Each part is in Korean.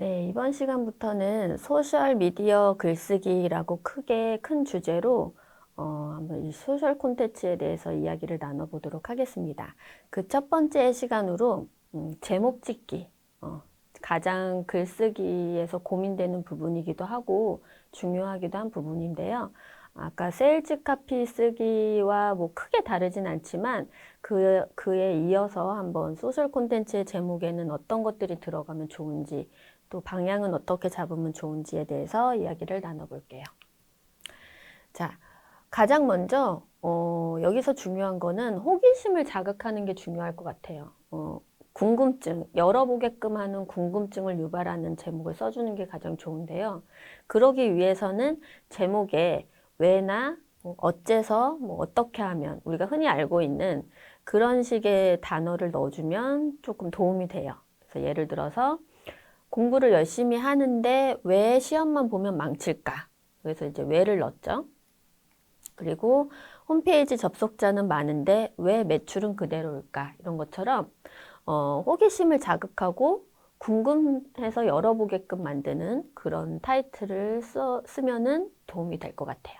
네, 이번 시간부터는 소셜 미디어 글쓰기라고 크게 큰 주제로 어, 한번 이 소셜 콘텐츠에 대해서 이야기를 나눠보도록 하겠습니다. 그 첫 번째 시간으로 음, 제목 짓기, 어, 가장 글쓰기에서 고민되는 부분이기도 하고 중요하기도 한 부분인데요. 아까 세일즈 카피 쓰기와 뭐 크게 다르진 않지만 그, 그에 이어서 한번 소셜 콘텐츠의 제목에는 어떤 것들이 들어가면 좋은지 또 방향은 어떻게 잡으면 좋은지에 대해서 이야기를 나눠볼게요. 자, 가장 먼저 어, 여기서 중요한 거는 호기심을 자극하는 게 중요할 것 같아요. 어, 궁금증, 열어보게끔 하는 궁금증을 유발하는 제목을 써주는 게 가장 좋은데요. 그러기 위해서는 제목에 왜나 뭐 어째서 뭐 어떻게 하면 우리가 흔히 알고 있는 그런 식의 단어를 넣어주면 조금 도움이 돼요. 그래서 예를 들어서 공부를 열심히 하는데 왜 시험만 보면 망칠까? 그래서 이제 왜를 넣었죠. 그리고 홈페이지 접속자는 많은데 왜 매출은 그대로일까? 이런 것처럼 어, 호기심을 자극하고 궁금해서 열어보게끔 만드는 그런 타이틀을 써, 쓰면은 도움이 될 것 같아요.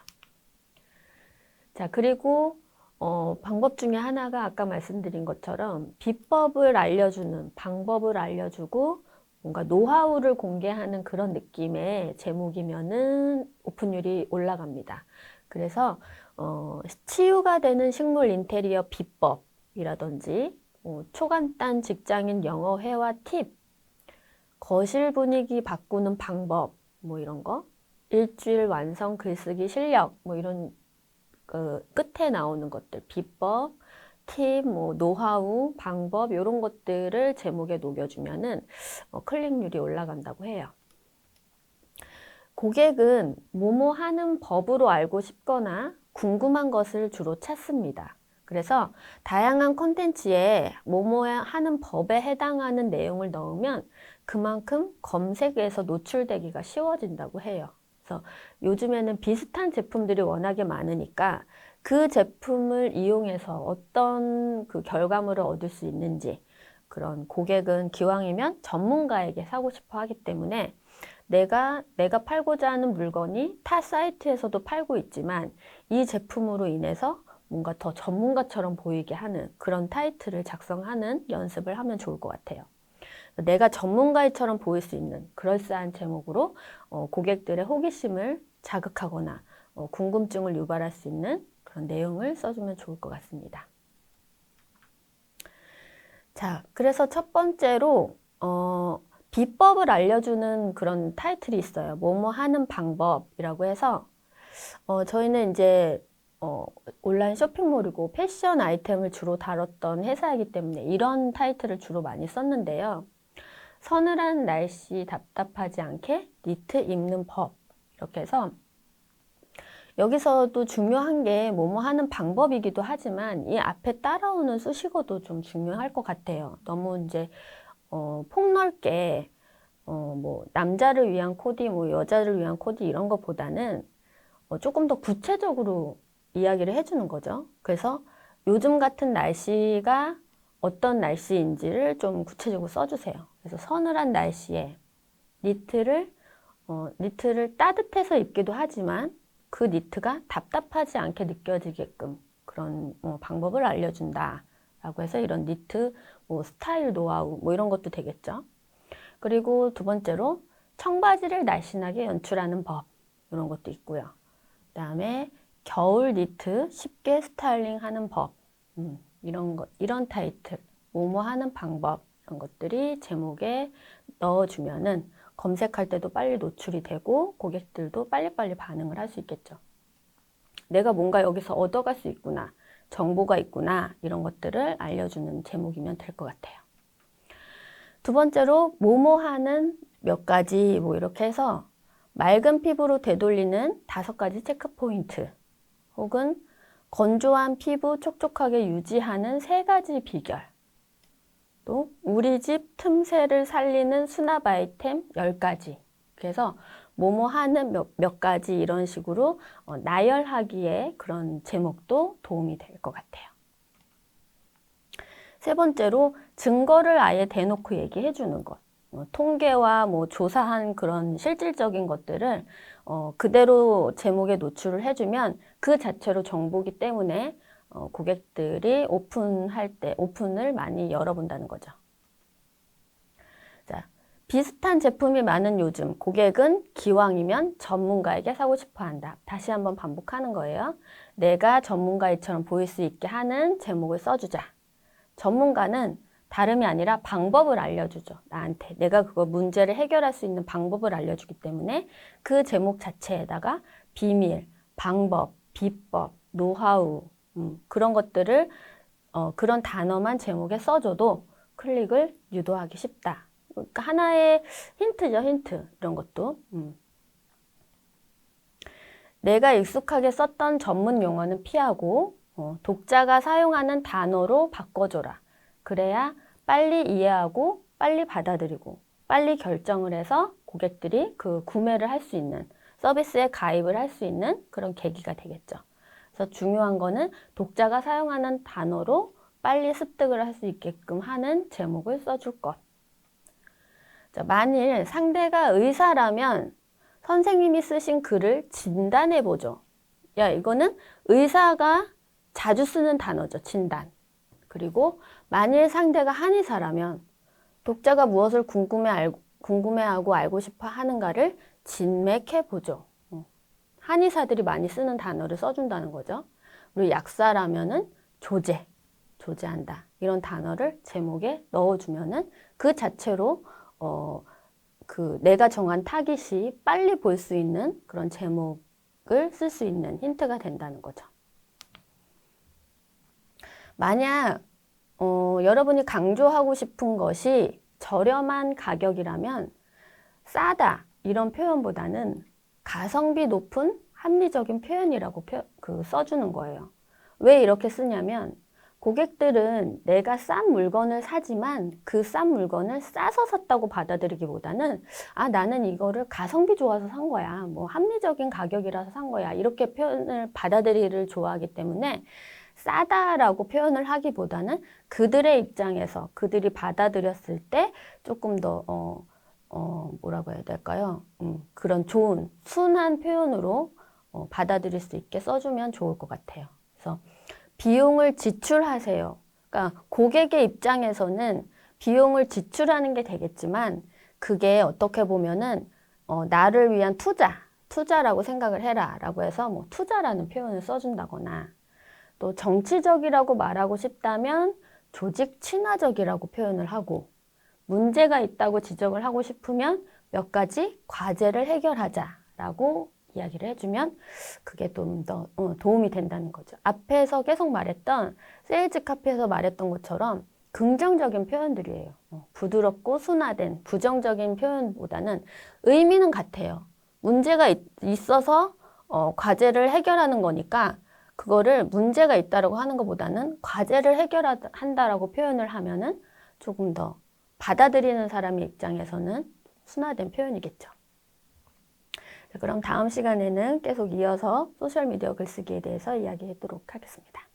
자, 그리고 어, 방법 중에 하나가 아까 말씀드린 것처럼 비법을 알려주는 방법을 알려주고 뭔가 노하우를 공개하는 그런 느낌의 제목이면은 오픈율이 올라갑니다. 그래서 어, 치유가 되는 식물 인테리어 비법이라든지 어, 초간단 직장인 영어 회화 팁, 거실 분위기 바꾸는 방법 뭐 이런 거, 일주일 완성 글쓰기 실력 뭐 이런 그 끝에 나오는 것들 비법, 팁, 뭐 노하우, 방법 이런 것들을 제목에 녹여주면은 어, 클릭률이 올라간다고 해요. 고객은 뭐뭐 하는 법으로 알고 싶거나 궁금한 것을 주로 찾습니다. 그래서 다양한 콘텐츠에 뭐뭐 하는 법에 해당하는 내용을 넣으면 그만큼 검색에서 노출되기가 쉬워진다고 해요. 그래서 요즘에는 비슷한 제품들이 워낙에 많으니까 그 제품을 이용해서 어떤 그 결과물을 얻을 수 있는지 그런 고객은 기왕이면 전문가에게 사고 싶어 하기 때문에 내가 내가 팔고자 하는 물건이 타 사이트에서도 팔고 있지만 이 제품으로 인해서 뭔가 더 전문가처럼 보이게 하는 그런 타이틀을 작성하는 연습을 하면 좋을 것 같아요. 내가 전문가처럼 보일 수 있는 그럴싸한 제목으로 어, 고객들의 호기심을 자극하거나 어, 궁금증을 유발할 수 있는 그런 내용을 써주면 좋을 것 같습니다. 자, 그래서 첫 번째로 어, 비법을 알려주는 그런 타이틀이 있어요. 뭐뭐 하는 방법이라고 해서 어, 저희는 이제 어, 온라인 쇼핑몰이고 패션 아이템을 주로 다뤘던 회사이기 때문에 이런 타이틀을 주로 많이 썼는데요. 서늘한 날씨 답답하지 않게 니트 입는 법 이렇게 해서 여기서도 중요한 게 뭐뭐 하는 방법이기도 하지만 이 앞에 따라오는 수식어도 좀 중요할 것 같아요. 너무 이제 어, 폭넓게 어, 뭐 남자를 위한 코디, 뭐 여자를 위한 코디 이런 것보다는 어, 조금 더 구체적으로 이야기를 해주는 거죠. 그래서 요즘 같은 날씨가 어떤 날씨인지를 좀 구체적으로 써주세요. 그래서 서늘한 날씨에 니트를 어, 니트를 따뜻해서 입기도 하지만 그 니트가 답답하지 않게 느껴지게끔 그런 어, 방법을 알려준다. 라고 해서 이런 니트 뭐 스타일 노하우 뭐 이런 것도 되겠죠. 그리고 두 번째로 청바지를 날씬하게 연출하는 법 이런 것도 있고요. 그 다음에 겨울 니트 쉽게 스타일링 하는 법 음, 이런 것 이런 타이틀 뭐뭐 하는 방법 이런 것들이 제목에 넣어주면은 검색할 때도 빨리 노출이 되고 고객들도 빨리빨리 반응을 할 수 있겠죠. 내가 뭔가 여기서 얻어갈 수 있구나. 정보가 있구나. 이런 것들을 알려주는 제목이면 될 것 같아요. 두 번째로 뭐뭐 하는 몇 가지 뭐 이렇게 해서 맑은 피부로 되돌리는 다섯 가지 체크 포인트 혹은 건조한 피부 촉촉하게 유지하는 세 가지 비결 또 우리 집 틈새를 살리는 수납 아이템 10가지. 그래서 뭐뭐 하는 몇, 몇 가지 이런 식으로 어, 나열하기에 그런 제목도 도움이 될 것 같아요. 세 번째로 증거를 아예 대놓고 얘기해 주는 것. 어, 통계와 뭐 조사한 그런 실질적인 것들을 어, 그대로 제목에 노출을 해주면 그 자체로 정보기 때문에 어, 고객들이 오픈할 때 오픈을 많이 열어본다는 거죠. 자, 비슷한 제품이 많은 요즘 고객은 기왕이면 전문가에게 사고 싶어 한다. 다시 한번 반복하는 거예요. 내가 전문가처럼 보일 수 있게 하는 제목을 써주자. 전문가는 다름이 아니라 방법을 알려주죠. 나한테. 내가 그거 문제를 해결할 수 있는 방법을 알려주기 때문에 그 제목 자체에다가 비밀, 방법, 비법, 노하우, 음, 그런 것들을, 어, 그런 단어만 제목에 써줘도 클릭을 유도하기 쉽다. 그러니까 하나의 힌트죠, 힌트. 이런 것도. 음. 내가 익숙하게 썼던 전문 용어는 피하고, 어, 독자가 사용하는 단어로 바꿔줘라. 그래야 빨리 이해하고 빨리 받아들이고 빨리 결정을 해서 고객들이 그 구매를 할 수 있는 서비스에 가입을 할 수 있는 그런 계기가 되겠죠. 그래서 중요한 거는 독자가 사용하는 단어로 빨리 습득을 할 수 있게끔 하는 제목을 써줄 것. 자, 만일 상대가 의사라면 선생님이 쓰신 글을 진단해 보죠. 야, 이거는 의사가 자주 쓰는 단어죠. 진단. 그리고 만일 상대가 한의사라면 독자가 무엇을 궁금해 알고, 궁금해하고 알고 싶어 하는가를 진맥해 보죠. 어. 한의사들이 많이 쓰는 단어를 써준다는 거죠. 그리고 약사라면은 조제, 조제한다. 이런 단어를 제목에 넣어주면은 그 자체로 어, 그 내가 정한 타깃이 빨리 볼 수 있는 그런 제목을 쓸 수 있는 힌트가 된다는 거죠. 만약 어, 여러분이 강조하고 싶은 것이 저렴한 가격이라면 싸다 이런 표현보다는 가성비 높은 합리적인 표현이라고 표, 그 써주는 거예요. 왜 이렇게 쓰냐면 고객들은 내가 싼 물건을 사지만 그 싼 물건을 싸서 샀다고 받아들이기보다는 아 나는 이거를 가성비 좋아서 산 거야 뭐 합리적인 가격이라서 산 거야 이렇게 표현을 받아들이를 좋아하기 때문에 싸다라고 표현을 하기보다는 그들의 입장에서 그들이 받아들였을 때 조금 더 어, 어, 뭐라고 해야 될까요? 음, 그런 좋은 순한 표현으로 어, 받아들일 수 있게 써주면 좋을 것 같아요. 그래서 비용을 지출하세요. 그러니까 고객의 입장에서는 비용을 지출하는 게 되겠지만 그게 어떻게 보면은 어, 나를 위한 투자, 투자라고 생각을 해라라고 해서 뭐 투자라는 표현을 써준다거나 또 정치적이라고 말하고 싶다면 조직 친화적이라고 표현을 하고 문제가 있다고 지적을 하고 싶으면 몇 가지 과제를 해결하자라고 이야기를 해주면 그게 좀더 어, 도움이 된다는 거죠. 앞에서 계속 말했던 세일즈 카페에서 말했던 것처럼 긍정적인 표현들이에요. 어, 부드럽고 순화된 부정적인 표현보다는 의미는 같아요. 문제가 있, 어서 어, 과제를 해결하는 거니까 그거를 문제가 있다라고 하는 것보다는 과제를 해결한다라고 표현을 하면은 조금 더 받아들이는 사람의 입장에서는 순화된 표현이겠죠. 그럼 다음 시간에는 계속 이어서 소셜미디어 글쓰기에 대해서 이야기하도록 하겠습니다.